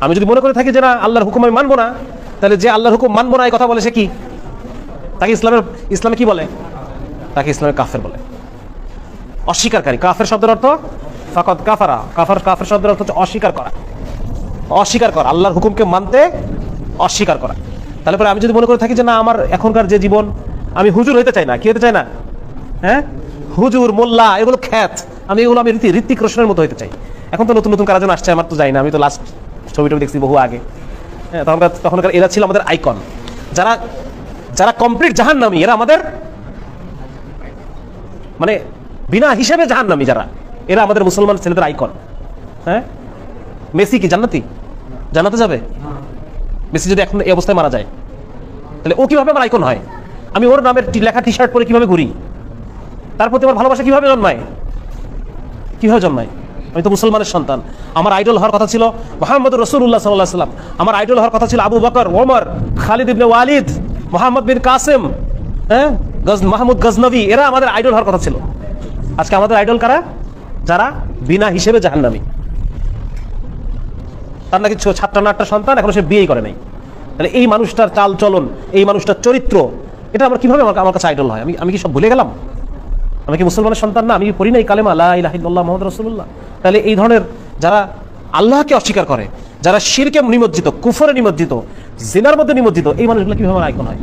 আমি যদি মনে করে থাকি যে না, আল্লাহর হুকুম আমি মানবো না, তাহলে যে আল্লাহর হুকুম মানবো না, এই কথা বলে সে কি? তাকে ইসলামের, ইসলামে কি বলে? তাকে ইসলামের কাফের বলে। অস্বীকারী কাফের শব্দের অর্থ ফাকত কাফারা। কাফার, কাফের শব্দের অর্থ হচ্ছে অস্বীকার করা। অস্বীকার করা। আল্লাহর হুকুমকে মানতে অস্বীকার করা। তাহলে পরে আমি যদি মনে করে থাকি যে না, আমার এখনকার যে জীবন, আমি হুজুর হইতে চাই না। কি হতে চাই না? হ্যাঁ? হুজুর, মোল্লা, এগুলো খ্যাত। আমি এগুলো, আমি ঋতিক রোশনের মতো হইতে চাই। এখন তো নতুন নতুন কারাজন আসছে, আমার তো যাই না। আমি তো লাস্ট ছবিটা দেখছি বহু আগে। হ্যাঁ তখনকার তখনকার এরা ছিল আমাদের আইকন যারা যারা কমপ্লিট জাহান্নামী, এরা আমাদের মানে বিনা হিসেবে জাহান্নামী যারা, এরা আমাদের মুসলমান ছেলেদের আইকন হ্যাঁ? মেসি কি জান্নাতি? জানাতে যাবে? মেসি যদি এখন এই অবস্থায় মারা যায়, তাহলে ও কীভাবে আমার আইকন হয়? আমি ওর নামের লেখা টি শার্ট পরে কীভাবে ঘুরি? তার প্রতি আমার ভালোবাসা কীভাবে জন্মায়? কীভাবে জন্মায়? আমি তো মুসলমানের সন্তান। আমার আইডল হওয়ার কথা ছিল মোহাম্মদ রসুল্লাহ সাল্লাহ সাল্লাম। আমার আইডল হওয়ার কথা ছিল আবু বকর, ওমর, খালিদ ইবনে ওয়ালিদ, মোহাম্মদ বিন কাসেম হ্যাঁ? মাহমুদ গজনবী, এরা আমাদের আইডল হওয়ার কথা ছিল। আজকে আমাদের আইডল কারা? যারা বিনা হিসেবে জাহান্নামী। তার নাকি ছ- সাতটা সন্তান, এখনও সে বিয়েই করে নাই। তাহলে এই মানুষটার চাল চলন এই মানুষটার চরিত্র, এটা আমার কীভাবে আমার আমার কাছে আইডল হয়? আমি আমি কি সব ভুলে গেলাম? আমি কি মুসলমানের সন্তান না? আমি পড়ি নাই কালেমা? আল্লাহ মোহাম্মদ রসুল্লাহ তাহলে এই ধরনের যারা আল্লাহকে অস্বীকার করে, যারা শিরকে নিমজ্জিত, কুফরে নিমজ্জিত, জিনার মধ্যে নিমজ্জিত, এই মানুষগুলো কীভাবে আইকন হয়?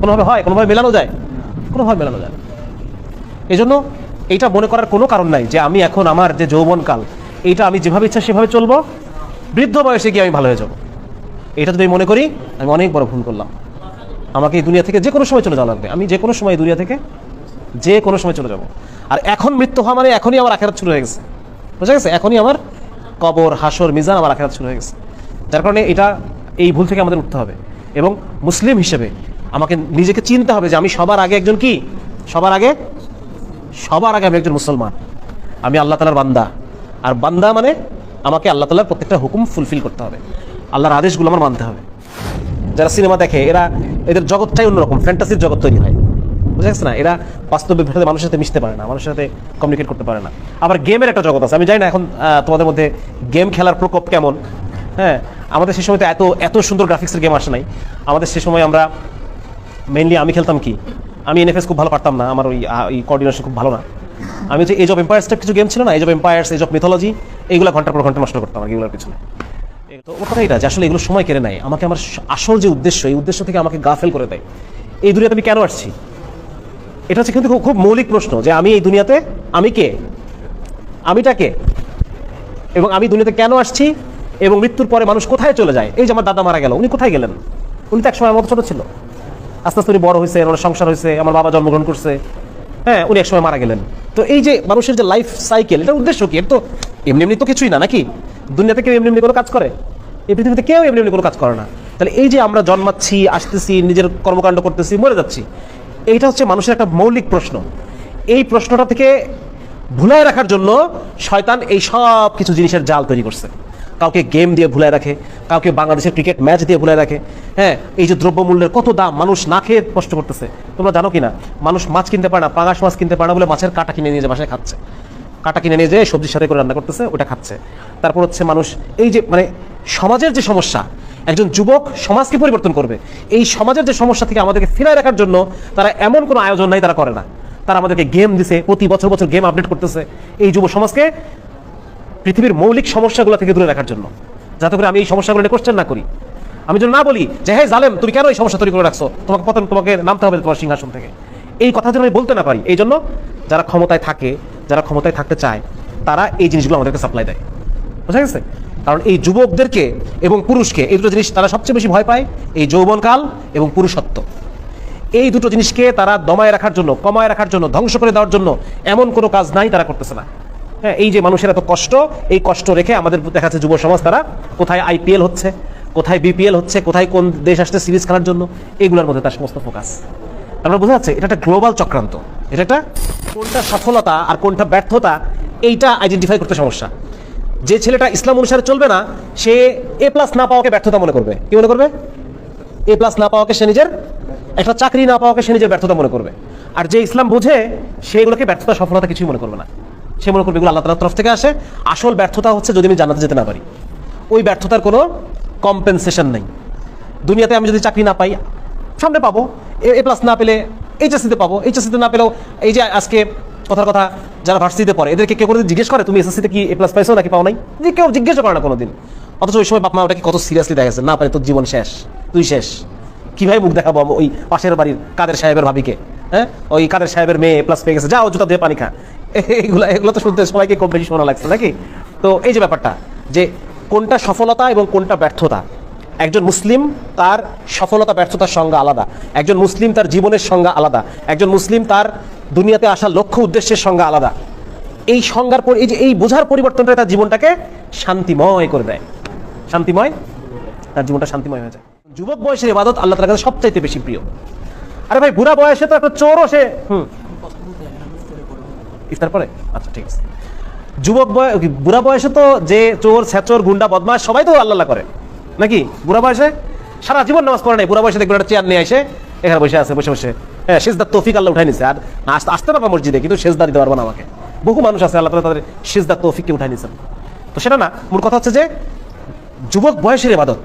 কোনোভাবে হয়? কোনোভাবে মেলানো যায়? কোনোভাবে মেলানো যায় এই জন্য এইটা মনে করার কোনো কারণ নাই যে আমি এখন আমার যে যৌবনকাল, এইটা আমি যেভাবে ইচ্ছা সেভাবে চলবো, বৃদ্ধ বয়সে গিয়ে আমি ভালো হয়ে যাব। এটা যদি মনে করি, আমি অনেক বড় ভুল করলাম। আমাকে এই দুনিয়া থেকে যে কোনো সময় চলে যাওয়া লাগবে। আমি যে কোনো সময় দুনিয়া থেকে যে কোনো সময় চলে যাব। আর এখন মৃত্যু হওয়া মানে এখনই আমার আখেরাত শুরু হয়ে গেছে। বুঝা গেছে? এখনই আমার কবর, হাসর, মিজান আমার আখেরাত শুরু হয়ে গেছে। যার কারণে এটা এই ভুল থেকে আমাদের উঠতে হবে। এবং মুসলিম হিসেবে আমাকে নিজেকে চিনতে হবে যে আমি সবার আগে একজন কি? সবার আগে? সবার আগে আমি একজন মুসলমান। আমি আল্লাহ তালার বান্দা। আর বান্দা মানে আমাকে আল্লাহ তালার প্রত্যেকটা হুকুম ফুলফিল করতে হবে। আল্লাহর আদেশগুলো আমার মানতে হবে। যারা সিনেমা দেখে, এরা এদের জগৎটাই অন্যরকম ফ্যান্টাসির জগৎ তৈরি হয়। বুঝা গেছে না? এরা বাস্তবে ভেতরে মানুষের সাথে মিশতে পারে না, মানুষের সাথে কমিউনিকেট করতে পারে না। আবার গেমের একটা জগৎ আছে, আমি জানি না এখন তোমাদের মধ্যে গেম খেলার প্রকোপ কেমন? হ্যাঁ আমাদের সে সময় তো এত এত সুন্দর গ্রাফিক্সের গেম আসে নাই। আমাদের সে সময় আমরা মেইনলি আমি খেলতাম কি? আমি এনএফএস খুব ভালো পারতাম না, আমার ওই ওই কোঅর্ডিনেশন খুব ভালো না। আমি হচ্ছে এজ অফ এম্পায়ার্স কিছু গেম ছিল না? Age of Empires Age of Mythology এইগুলো ঘণ্টার পর ঘণ্টা নষ্ট করতাম আর এগুলোর পিছনে। তো ওর কথা এটা যে আসলে এগুলো সময় কেড়ে নেয়। আমাকে আমার আসল যে উদ্দেশ্য, এই উদ্দেশ্য থেকে আমাকে গাফেল করে দেয়। এই দুনিয়াতে আমি কেন আসছি? এটা হচ্ছে কিন্তু খুব- মৌলিক প্রশ্ন যে আমি এই দুনিয়াতে আমি কে? আমিটা কে? এবং আমি দুনিয়াতে কেন আসছি? এবং মৃত্যুর পরে মানুষ কোথায় চলে যায়? এই যে আমার দাদা মারা গেল, উনি কোথায় গেলেন? উনি তো একসময় আমার ছোট ছিল। আস্তে আস্তে উনি বড় হয়েছে, ওনার সংসার হয়েছে, আমার বাবা জন্মগ্রহণ করছে। হ্যাঁ উনি একসময় মারা গেলেন। তো এই যে মানুষের যে লাইফ সাইকেল এটার উদ্দেশ্য কি? এর তো এমনি এমনি তো কিছুই না, নাকি? দুনিয়াতে কেউ এমনি এমনি কোনো কাজ করে? এই পৃথিবীতে কেউ এমনি এমনি কোনো কাজ করে না। তাহলে এই যে আমরা জন্মাচ্ছি, আসতেছি, নিজের কর্মকাণ্ড করতেছি, মরে যাচ্ছি। এইটা হচ্ছে মানুষের একটা মৌলিক প্রশ্ন। এই প্রশ্নটা থেকে ভুলায় রাখার জন্য শয়তান এই সব কিছু জিনিসের জাল তৈরি করছে। কাউকে গেম দিয়ে ভুলায় রাখে, কাউকে বাংলাদেশের ক্রিকেট ম্যাচ দিয়ে ভুলায় রাখে। হ্যাঁ এই যে দ্রব্যমূল্যের কত দাম মানুষ না খেয়ে কষ্ট করতেছে, তোমরা জানো কি না মানুষ মাছ কিনতে পারে না, পাঙাশ মাছ কিনতে পারে না বলে মাছের কাটা কিনে নিয়ে যে বাসায় খাচ্ছে। কাটা কিনে নিয়ে যেয়ে সবজির সাথে করে রান্না করতেছে, ওটা খাচ্ছে। তারপর হচ্ছে মানুষ এই যে মানে সমাজের যে সমস্যা একজন যুবক সমাজকে পরিবর্তন করবে। এই সমাজের যে সমস্যা থেকে আমাদেরকে ফিরায় রাখার জন্য তারা এমন কোনো আয়োজন নাই, তারা করে না। তারা আমাদেরকে গেম দিছে, প্রতি বছর বছর গেম আপডেট করতেছে এই যুব সমাজকে পৃথিবীর মৌলিক সমস্যাগুলো থেকে দূরে রাখার জন্য। যাতে করে আমি এই সমস্যাগুলো নিয়ে কোশ্চেন না করি। আমি যেন না বলি যে হ্যাঁ জালেম, তুমি কেন এই সমস্যা তৈরি করে রাখছো? তোমাকে প্রথম তোমাকে নামতে হবে তোমার সিংহাসন থেকে। এই কথা যেন আমি বলতে না পারি এই জন্য যারা ক্ষমতায় থাকে, যারা ক্ষমতায় থাকতে চায়, তারা এই জিনিসগুলো আমাদেরকে সাপ্লাই দেয়। বুঝা গেছে? কারণ এই যুবকদেরকে এবং পুরুষকে এই দুটো জিনিস তারা সবচেয়ে বেশি ভয় পায়, এই যৌবনকাল এবং পুরুষত্ব। এই দুটো জিনিসকে তারা দমায় রাখার জন্য, কমায় রাখার জন্য, ধ্বংস করে দেওয়ার জন্য এমন কোনো কাজ নাই তারা করতেছে না। হ্যাঁ এই যে মানুষের এত কষ্ট, এই কষ্ট রেখে আমাদের দেখা যাচ্ছে যুব সমাজ তারা কোথায় আইপিএল হচ্ছে, কোথায় বিপিএল হচ্ছে, কোথায় কোন দেশ আসছে সিরিজ খেলার জন্য এইগুলোর মধ্যে তার সমস্ত ফোকাস। আমরা বোঝা যাচ্ছে এটা একটা গ্লোবাল চক্রান্ত। এটা একটা কোনটা সফলতা আর কোনটা ব্যর্থতা এইটা আইডেন্টিফাই করতে সমস্যা। যে ছেলেটা ইসলাম অনুসারে চলবে না, সে এ প্লাস না পাওয়াকে ব্যর্থতা মনে করবে। কি মনে করবে? এ প্লাস না পাওয়াকে সে নিজের একটা চাকরি না পাওয়াকে সে নিজের ব্যর্থতা মনে করবে। আর যে ইসলাম বোঝে সেগুলোকে ব্যর্থতা, সফলতা কিছুই মনে করবে না। সে মনে করবে এগুলো আল্লাহ তালার তরফ থেকে আসে। আসল ব্যর্থতা হচ্ছে যদি আমি জানাতে যেতে না পারি। ওই ব্যর্থতার কোনো কম্পেনসেশন নেই। দুনিয়াতে আমি যদি চাকরি না পাই, সামনে পাবো। এ প্লাস না পেলে এইচএসসিতে পাবো, এইচএসসিতে না পেলেও এই যে আজকে কথার কথা যারা ভার্সিটিতে পড়ে, এদেরকে কেউ করে জিজ্ঞেস করে, তুমি এসএসসিতে কি এ প্লাস পাইছো নাকি পাও নাই যে কেউ জিজ্ঞেস করে না কোনোদিন। অথচ ওই সময় বাপ মা ওটাকে কত সিরিয়াসলি দেখেছে না পারে, তোর জীবন শেষ, তুই শেষ। কীভাবে মুখ দেখাবো ওই পাশের বাড়ির কাদের সাহেবের ভাবিকে? হ্যাঁ? ওই কাদের সাহেবের মেয়ে প্লাস পেয়ে গেছে, যাও, জুতা দিয়ে পানি খা। এইগুলো, এগুলো তো শুনতে সবাইকে কম বেশি শোনা লাগছে নাকি? তো এই যে ব্যাপারটা, যে কোনটা সফলতা এবং কোনটা ব্যর্থতা একজন মুসলিম তার সফলতা, ব্যর্থতার সংজ্ঞা আলাদা। একজন মুসলিম তার জীবনের সংজ্ঞা আলাদা। একজন মুসলিম তার দুনিয়াতে আসার লক্ষ্য, উদ্দেশ্যের সংজ্ঞা আলাদা। এই সংজ্ঞার পর, এই যে, এই বোঝার পরিবর্তনটা তার জীবনটাকে শান্তিময় করে দেয়। শান্তিময়? তার জীবনটা শান্তিময় হয়ে যায়। যুবক বয়সের ইবাদত আল্লাহ তালার কাছে সবচাইতে বেশি প্রিয়। আরে ভাই, বুড়া বয়সে তো একটা চোরও সে, হুম। ইফতার পরে? আচ্ছা ঠিক আছে। যুবক বয়, বুড়া বয়সে তো যে চোর, ছেচোর, গুন্ডা বদমাস সবাই তো আল্লাহ করে। নাকি? বুড়া বয়সে? সারা জীবন নামাজ পড়ে নাই, বুড়া বয়সে দেখবেন একটা চেয়ার নিয়ে এসে এখানে বসে আছে, বসে বসে। হ্যাঁ সেজদার তৌফিক আল্লাহ উঠাই নিছে। আর আস- আসতে পারবা মসজিদে, কিন্তু সেজদা দিতে পারব না আমাকে। বহু মানুষ আছে, আল্লাহ তাদের সেজদার তৌফিককে উঠাই নিছেন। তো সেটা না, মূল কথা হচ্ছে যে, যুবক বয়সের ইবাদত।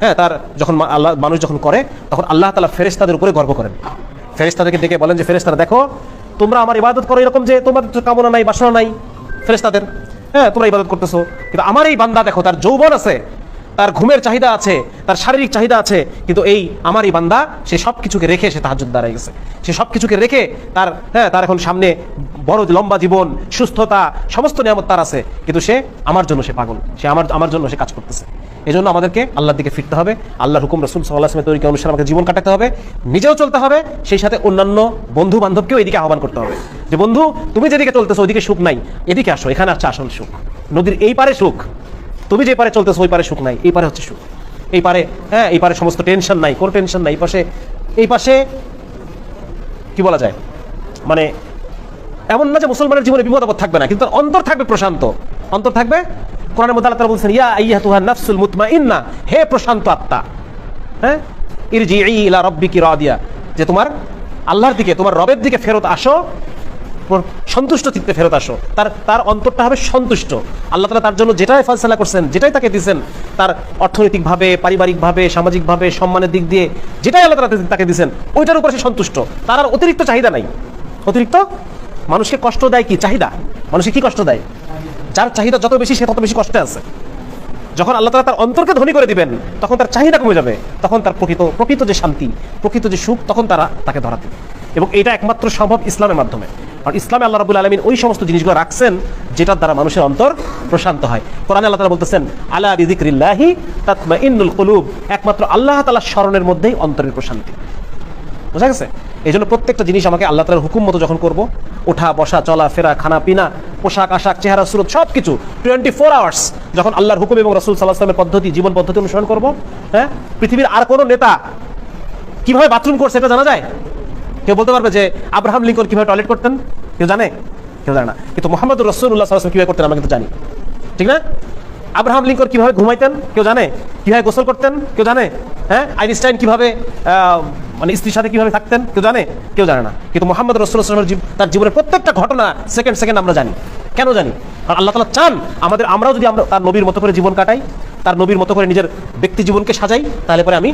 হ্যাঁ তার যখন আল্লাহ, মানুষ যখন করে, তখন আল্লাহ তালা ফেরেস্তাদের উপরে গর্ব করেন। ফেরেস্তাদেরকে ডেকে বলেন যে ফেরেস্তারা দেখো, তোমরা আমার ইবাদত করো এরকম যে, তোমাদের কামনা নাই, বাসনা নাই ফেরেস্তাদের হ্যাঁ তোমরা ইবাদত করতেছো। কিন্তু আমার এই বান্দা, দেখো, তার যৌবন আছে তার ঘুমের চাহিদা আছে, তার শারীরিক চাহিদা আছে, কিন্তু এই আমার এই বান্দা, সে সব কিছুকে রেখে সে তাহাজুদ দাঁড়ায় গেছে। সে সব কিছুকে রেখে তার হ্যাঁ তার এখন সামনে বড় লম্বা জীবন, সুস্থতা, সমস্ত নিয়ামত তার আছে, কিন্তু সে আমার জন্য সে পাগল। সে আমার আমার জন্য সে কাজ করতেছে। এই জন্য আমাদেরকে আল্লাহর দিকে ফিরতে হবে আল্লাহ হুকুম রসুল সাল্লাহ তৈরি অনুসারে আমাকে জীবন কাটাতে হবে, নিজেও চলতে হবে, সেই সাথে অন্যান্য বন্ধু বান্ধবকেও এদিকে আহ্বান করতে হবে। যে বন্ধু, তুমি যেদিকে চলতেছো ওইদিকে সুখ নাই, এদিকে আসো, এখানে আসছে আসল সুখ। নদীর এই পারে সুখ তুমি যে পারে চলতেছো, ওই পারে সুখ নাই, এই পারে হচ্ছে সুখ। এই পারে হ্যাঁ এই পারে সমস্ত টেনশন নাই, কোনো টেনশন নাই, এই পাশে এই পাশে, কি বলা যায়? মানে এমন না যে মুসলমানের জীবনে বিপদ থাকবে না, কিন্তু তার অন্তর থাকবে প্রশান্ত। অন্তর থাকবে? কোরআনের মধ্যে আল্লাহ তাআলা বলছেন, ইয়া আইয়া তুহা নাফসুল মুতমাইন্না হে প্রশান্ত আত্মা। হ্যাঁ? ইরজি ইলা রব্বিকি রাদিয়া। যে তোমার আল্লাহর দিকে, তোমার রবের দিকে ফেরত আসো সন্তুষ্ট চিত্তে ফেরত আসো। তার তার অন্তরটা হবে সন্তুষ্ট। আল্লাহ তালা তার জন্য যেটাই ফয়সালা করছেন, যেটাই তাকে দিয়েছেন তার অর্থনৈতিকভাবে, পারিবারিকভাবে, সামাজিকভাবে, সম্মানের দিক দিয়ে, যেটাই আল্লাহ তালা তাকে দিয়েছেন ওইটার উপর সে সন্তুষ্ট। তার আর অতিরিক্ত চাহিদা নাই। অতিরিক্ত? মানুষকে কষ্ট দেয় কি? চাহিদা। মানুষকে কি কষ্ট দেয়? যার চাহিদা যত বেশি, সে তত বেশি কষ্টে আছে। যখন আল্লাহ তালা তার অন্তরকে ধনী করে দিবেন, তখন তার চাহিদা কমে যাবে। তখন তার প্রকৃত প্রকৃত যে শান্তি, প্রকৃত যে সুখ, তখন তারা তাকে ধরা দেবে। এবং এটা একমাত্র সম্ভব ইসলামের মাধ্যমে। আর ইসলামে আল্লাহ রাবুল আলমিন ওই সমস্ত জিনিসগুলো রাখছেন যেটার দ্বারা মানুষের অন্তর প্রশান্ত হয়। কোরআনে আল্লাহ তালা বলতেছেন, আলা বিদিক্রিল্লাহি তাতমা ইন্নুল কুলুব। একমাত্র আল্লাহ তালা স্মরণের মধ্যেই অন্তরের প্রশান্তি। বোঝা গেছে? এই জন্য প্রত্যেকটা জিনিস আমাকে আল্লাহ তালার হুকুম মতো যখন করব ওঠা বসা, চলা, ফেরা, খানা, পিনা, পোশাক, আশাক, চেহারা, সুরত সব কিছু টোয়েন্টি ফোর আওয়ার্স যখন আল্লাহর হুকুম এবং রসুল সাল্লাহ আসলামের পদ্ধতি, জীবন পদ্ধতি অনুসরণ করব হ্যাঁ? পৃথিবীর আর কোনো নেতা কীভাবে বাথরুম করছে এটা জানা যায়? কেউ বলতে পারবে যে আব্রাহাম লিঙ্কন কীভাবে টয়লেট করতেন? কেউ জানে? কেউ জানে না। কিন্তু মোহাম্মদ রসুল্লাহ সাল্লাম কীভাবে করতেন, আমরা কিন্তু জানি। ঠিক না? আব্রাহাম লিঙ্কন কীভাবে ঘুমাইতেন? কেউ জানে? কীভাবে গোসল করতেন? কেউ জানে? হ্যাঁ? আইনস্টাইন কীভাবে মানে স্ত্রীর সাথে কীভাবে থাকতেন? কেউ জানে? কেউ জানে না। কিন্তু মোহাম্মদ রসুল্লাহামের তার জীবনের প্রত্যেকটা ঘটনা সেকেন্ড সেকেন্ড আমরা জানি। কেন জানি? কারণ আল্লাহ তালা চান আমাদের, আমরাও যদি আমরা তার নবীর মতো করে জীবন কাটাই, তার নবীর মতো করে নিজের ব্যক্তি জীবনকে সাজাই, তাহলে পরে আমি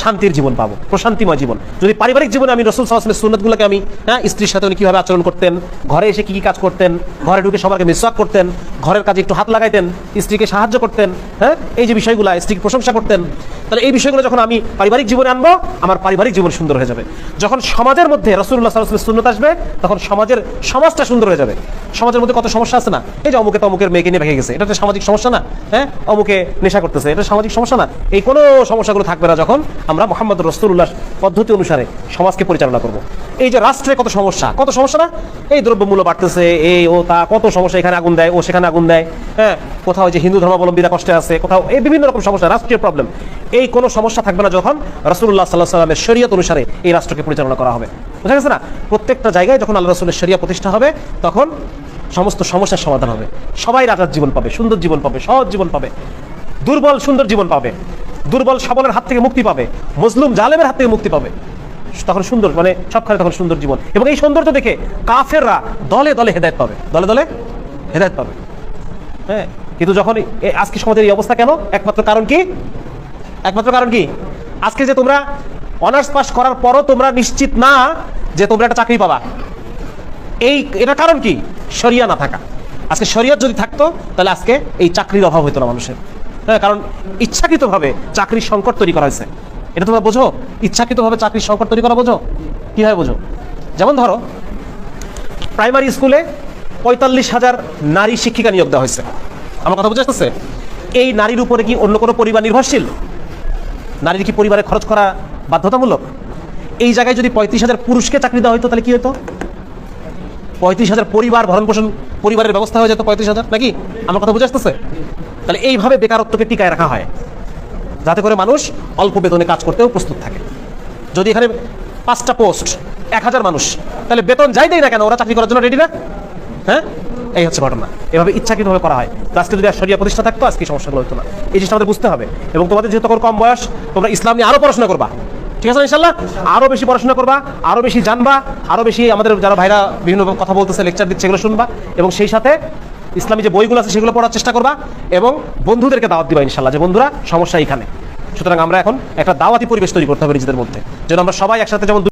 শান্তির জীবন পাবো, প্রশান্তিময় জীবন। যদি পারিবারিক জীবনে আমি রসুল সাল্লামের সুন্নতগুলোকে আমি হ্যাঁ স্ত্রীর সাথে উনি কীভাবে আচরণ করতেন, ঘরে এসে কী কী কাজ করতেন, ঘরে ঢুকে সবাইকে মিসওয়াক করতেন ঘরের কাজে একটু হাত লাগাইতেন, স্ত্রীকে সাহায্য করতেন হ্যাঁ? এই যে বিষয়গুলো, স্ত্রীকে প্রশংসা করতেন, তাহলে এই বিষয়গুলো যখন আমি পারিবারিক জীবনে আনব, আমার পারিবারিক জীবন সুন্দর হয়ে যাবে। যখন সমাজের মধ্যে রসুল্লাহ সাল্লামের সুন্নত আসবে, তখন সমাজের সমাজটা সুন্দর হয়ে যাবে। সমাজের মধ্যে কত সমস্যা আছে না? এই যে অমুকে তমুকের মেয়েকে নিয়ে ভেঙে গেছে, এটা সামাজিক সমস্যা না হ্যাঁ? অমুকে নেশা করতেছে, এটা সামাজিক সমস্যা না। এই কোনো সমস্যাগুলো থাকবে না যখন আমরা মোহাম্মদ রসুল্লাহ পদ্ধতি অনুসারে সমাজকে পরিচালনা করব। এই যে রাষ্ট্রে কত সমস্যা কত সমস্যা না? এই দ্রব্যমূল্য বাড়তেছে, এই ও তা, কত সমস্যা এখানে আগুন দেয়, ও সেখানে আগুন দেয় হ্যাঁ? কোথাও যে হিন্দু ধর্মাবলম্বীরা কষ্টে আছে, কোথাও এই বিভিন্ন রকম সমস্যা, রাষ্ট্রীয় প্রবলেম এই কোনো সমস্যা থাকবে না যখন রসুল্লাহ সাল্লাহ সাল্লামের শরীয়ত অনুসারে এই রাষ্ট্রকে পরিচালনা করা হবে। বুঝা গেছে না? প্রত্যেকটা জায়গায় যখন আল্লাহ রসুলের শরিয়া প্রতিষ্ঠা হবে, তখন সমস্ত সমস্যার সমাধান হবে। সবাই রাজার জীবন পাবে, সুন্দর জীবন পাবে, সহজ জীবন পাবে। দুর্বল, সুন্দর জীবন পাবে। দুর্বল সবলের হাত থেকে মুক্তি পাবে। মজলুম জালেমের হাত থেকে মুক্তি পাবে। তখন সুন্দর মানে সবখানে তখন সুন্দর জীবন। এবং এই সৌন্দর্য দেখে কাফেররা দলে দলে হেদায়ত পাবে। দলে দলে হেদায়ত পাবে। হ্যাঁ কিন্তু যখন আজকে সমাজের এই অবস্থা কেন? একমাত্র কারণ কি? একমাত্র কারণ কি? আজকে যে তোমরা অনার্স পাস করার পরও তোমরা নিশ্চিত না যে তোমরা একটা চাকরি পাবা। এই এটা কারণ কি? শরিয়া না থাকা। আজকে শরিয়ত যদি থাকতো, তাহলে আজকে এই চাকরির অভাব হতো না মানুষের। হ্যাঁ কারণ ইচ্ছাকৃতভাবে চাকরির সংকট তৈরি করা হয়েছে। এটা তোমরা বোঝো? ইচ্ছাকৃতভাবে চাকরির সংকট তৈরি করা বোঝো? কীভাবে বোঝো? যেমন ধরো প্রাইমারি স্কুলে পঁয়তাল্লিশ হাজার নারী শিক্ষিকা নিয়োগ দেওয়া হয়েছে। আমার কথা বুঝে আসতেছে? এই নারীর উপরে কি অন্য কোনো পরিবার নির্ভরশীল? নারীর কি পরিবারে খরচ করা বাধ্যতামূলক? এই জায়গায় যদি পঁয়ত্রিশ হাজার পুরুষকে চাকরি দেওয়া হতো তাহলে কি হতো পঁয়ত্রিশ হাজার পরিবার ভরণ পোষণ পরিবারের ব্যবস্থা হয়ে যেত পঁয়ত্রিশ হাজার, নাকি? আমার কথা বুঝে আসতেছে? তাহলে এইভাবে বেকারত্বকে টিকায় রাখা হয়। যাতে করে মানুষ অল্প বেতনে কাজ করতেও প্রস্তুত থাকে। যদি এখানে পাঁচটা পোস্ট, এক হাজার মানুষ, তাহলে বেতন যাই দেয় না কেন? ওরা চাকরি করার জন্য রেডি না? হ্যাঁ? এই হচ্ছে ঘটনা। এভাবে ইচ্ছাকৃতভাবে করা হয়। তো আজকে যদি আর শরিয়া প্রতিষ্ঠা থাকতো, আজকে সমস্যাগুলো হতো না। এই জিনিসটা আমাদের বুঝতে হবে। এবং তোমাদের যেহেতু কম বয়স, তোমরা ইসলাম নিয়ে আরও পড়াশোনা করবা। ঠিক আছে ইনশাল্লাহ আরও বেশি পড়াশোনা করবা আরও বেশি জানবা আরও বেশি আমাদের যারা ভাইরা বিভিন্ন কথা বলতেছে লেকচার দিচ্ছে সেগুলো শুনবা। এবং সেই সাথে ইসলামী যে বইগুলো আছে, সেগুলো পড়ার চেষ্টা করবা। এবং বন্ধুদেরকে দাওয়াত দিবা ইনশাল্লাহ যে, বন্ধুরা, সমস্যা এখানে। সুতরাং আমরা এখন একটা দাওয়াতি পরিবেশ তৈরি করতে হবে নিজেদের মধ্যে। যেন আমরা সবাই একসাথে যেমন